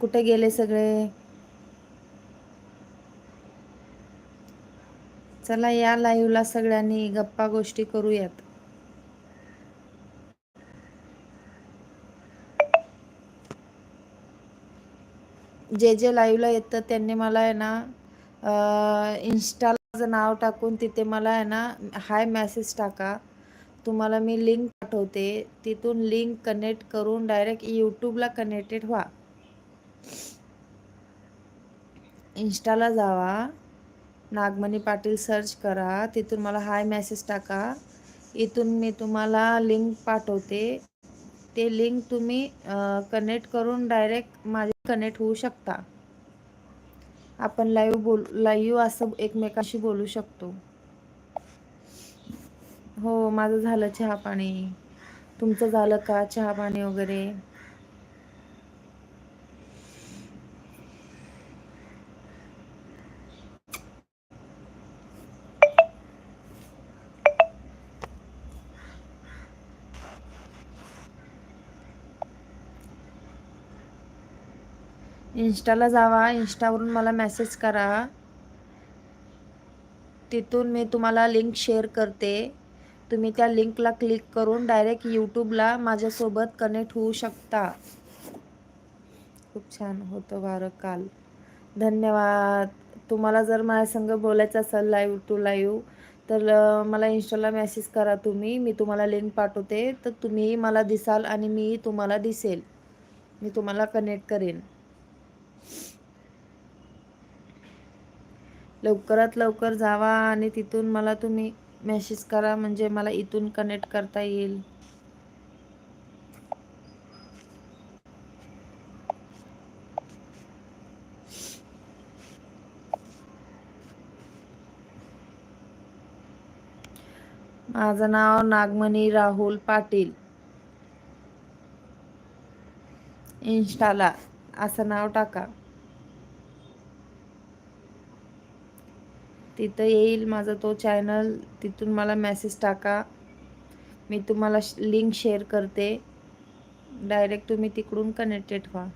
कुठे गेले सगळे? चला या लाईव्हला सगळ्यांनी गप्पा गोष्टी करूयात. जे जे लाईव्हला येतं त्यांनी मला आहे ना इन्स्टाला नाव टाकून तिथे मला आहे ना हाय मेसेज टाका. तुम्हाला मी लिंक पाठवते. तिथून लिंक कनेक्ट करून डायरेक्ट यूट्यूबला कनेक्टेड व्हा. इन्स्टाला जावा. नागमणी पाटील सर्च करा. तिथून मला हाय मेसेज टाका. इथून मी तुम्हाला लिंक पाठवते. ते लिंक तुम्ही कनेक्ट करून डायरेक्ट माझे कनेक्ट होऊ शकता. आपण लाईव्ह बोल लाईव्ह असं एकमेकाशी बोलू शकतो. हो माझं झालं चहा पाणी. तुमचं झालं का? चहा पाणी वगैरे? इन्स्टाला जावा. इन्स्टावरून मला मेसेज करा. तिथून मी तुम्हाला लिंक शेअर करते. तुम्ही त्या लिंकला क्लिक करून डायरेक्ट यूट्यूबला माझ्यासोबत कनेक्ट होऊ शकता. खूप छान होतं वारं काल. धन्यवाद. तुम्हाला जर माझ्या संग बोलायचं असेल लाईव्ह टू लाईव्ह तर मला इन्स्टाला मेसेज करा तुम्ही. मी तुम्हाला लिंक पाठवते. तर तुम्हीही मला दिसाल आणि मीही तुम्हाला दिसेल. मी तुम्हाला कनेक्ट करेन. लवकरात लवकर जावा आणि तिथून मला तुम्ही मेसेज करा म्हणजे मला इथून कनेक्ट करता येईल. माझं नाव नागमणी राहुल पाटील. इन्स्टाला असं नाव टाका. तिथं येईल माझा तो चॅनल तिथून मला मेसेज टाका. मी तुम्हाला लिंक शेअर करते. डायरेक्ट तुम्ही तिकडून कनेक्टेड व्हा.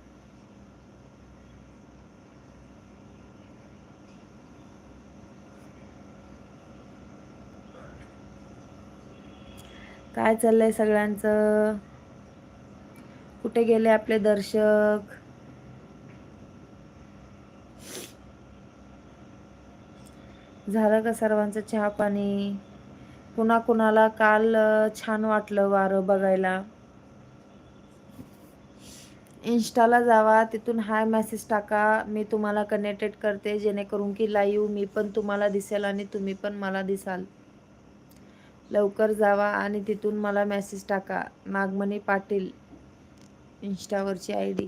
काय चाललंय सगळ्यांचं? कुठे गेले आपले दर्शक? झालं का सर्वांचं चहा पाणी? पुन्हा कुणाला काल छान वाटलं वारं बघायला? इन्स्टाला जावा तिथून हाय मेसेज टाका मी तुम्हाला कनेक्टेड करते जेणेकरून की लाईव्ह मी पण तुम्हाला दिसेल आणि तुम्ही पण मला दिसाल. लवकर जावा आणि तिथून मला मेसेज टाका. नागमणी पाटील इन्स्टावरची आय डी.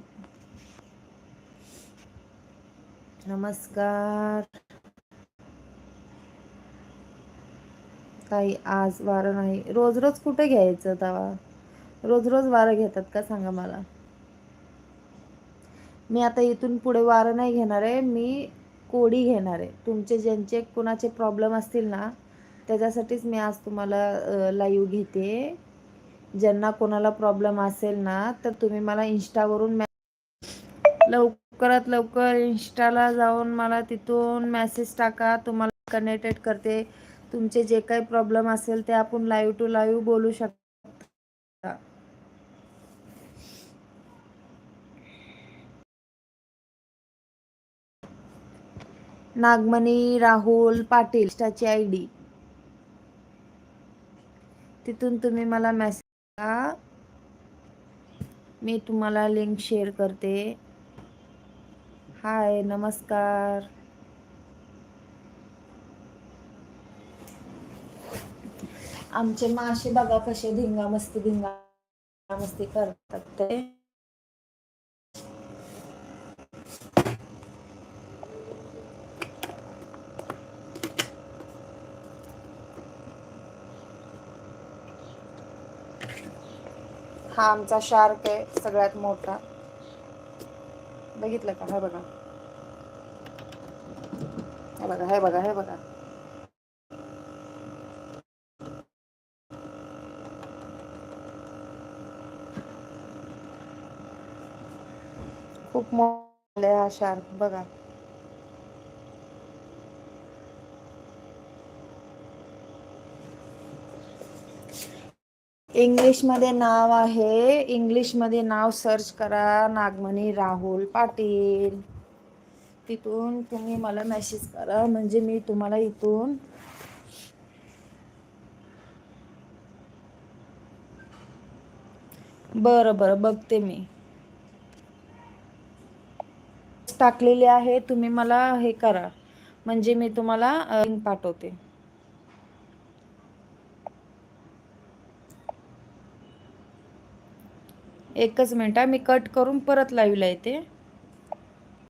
नमस्कार. काही आज वारं नाही. रोज रोज कुठे घ्यायचं तवा? रोज रोज वारं घेतात का? सांगा मला. मी आता इथून पुढे वारं नाही घेणार आहे. मी कोडी घेणार आहे. तुमचे ज्यांचे कुणाचे प्रॉब्लेम असतील ना त्याच्यासाठीच मी आज तुम्हाला लाईव्ह घेते. ज्यांना कोणाला प्रॉब्लेम असेल ना तर तुम्ही मला इन्स्टावरून लवकरात लवकर इन्स्टाला जाऊन मला तिथून मेसेज टाका. तुम्हाला कनेक्टेड करते. तुमचे जे काही प्रॉब्लेम असेल ते आपण लाईव्ह टू लाईव्ह बोलू शकता. नागमणी राहुल पाटील ची आय डी तिथून तुम्ही मला मेसेज मी तुम्हाला लिंक शेअर करते. हाय नमस्कार. आमचे मासे बघा कसे धिंगा मस्ती धिंगा मस्ती करतात ते. हा आमचा शार्क आहे सगळ्यात मोठा. बघितलं का? हे बघा. हे बघा हे बघा हे बघा. खूप मोठा हा शार्क बघा. इंग्लिशमध्ये नाव आहे. इंग्लिशमध्ये नाव सर्च करा. नागमणी राहुल पाटील. तिथून तुम्ही मला मेसेज करा. म्हणजे मी तुम्हाला इथून बरं बरं बघते मी. टाकलेले आहे तुम्ही मला हे करा. म्हणजे मी तुम्हाला लिंक पाठवते. एकच मिनिट मी कट करून परत लाईव्हला येते